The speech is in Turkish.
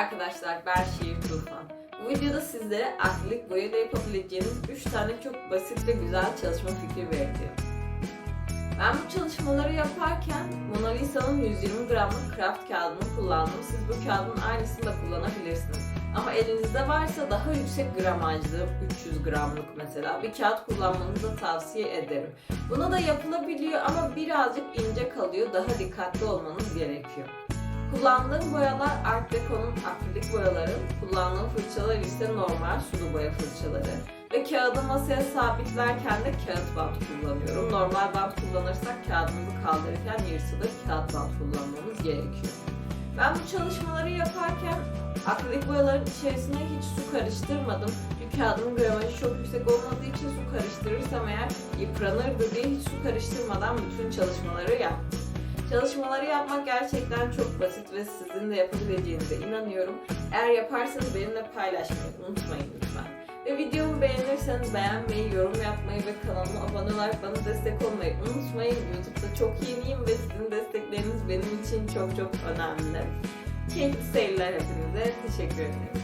arkadaşlar, ben Şiir Tufan. Bu videoda sizlere akrilik boyayla yapabileceğiniz 3 tane çok basit ve güzel çalışma fikri vereceğim. Ben bu çalışmaları yaparken Mona Lisa'nın 120 gramlık craft kağıdını kullandım. Siz bu kağıdın aynısını da kullanabilirsiniz. Ama elinizde varsa daha yüksek gramajlı, 300 gramlık mesela bir kağıt kullanmanızı tavsiye ederim. Buna da yapılabiliyor ama birazcık ince kalıyor. Daha dikkatli olmanız gerekiyor. Kullandığım boyalar Art Deco'nun akrilik boyaları, kullandığım fırçalar ise normal sulu boya fırçaları. Ve kağıdı masaya sabitlerken de kağıt bant kullanıyorum. Normal bant kullanırsak kağıdımızı kaldırırken yırtılır, kağıt bant kullanmamız gerekiyor. Ben bu çalışmaları yaparken akrilik boyaların içerisine hiç su karıştırmadım. Çünkü kağıdın gramajı çok yüksek olmadığı için su karıştırırsam eğer yıpranırdı diye hiç su karıştırmadan bütün çalışmaları yaptım. Çalışmaları yapmak gerçekten çok basit ve sizin de yapabileceğinize inanıyorum. Eğer yaparsanız benimle paylaşmayı unutmayın lütfen. Ve videomu beğenirseniz beğenmeyi, yorum yapmayı ve kanalıma abone olarak bana destek olmayı unutmayın. YouTube'da çok yeniyim ve sizin destekleriniz benim için çok çok önemli. Keyifli seyirler hepinize. Teşekkür ederim.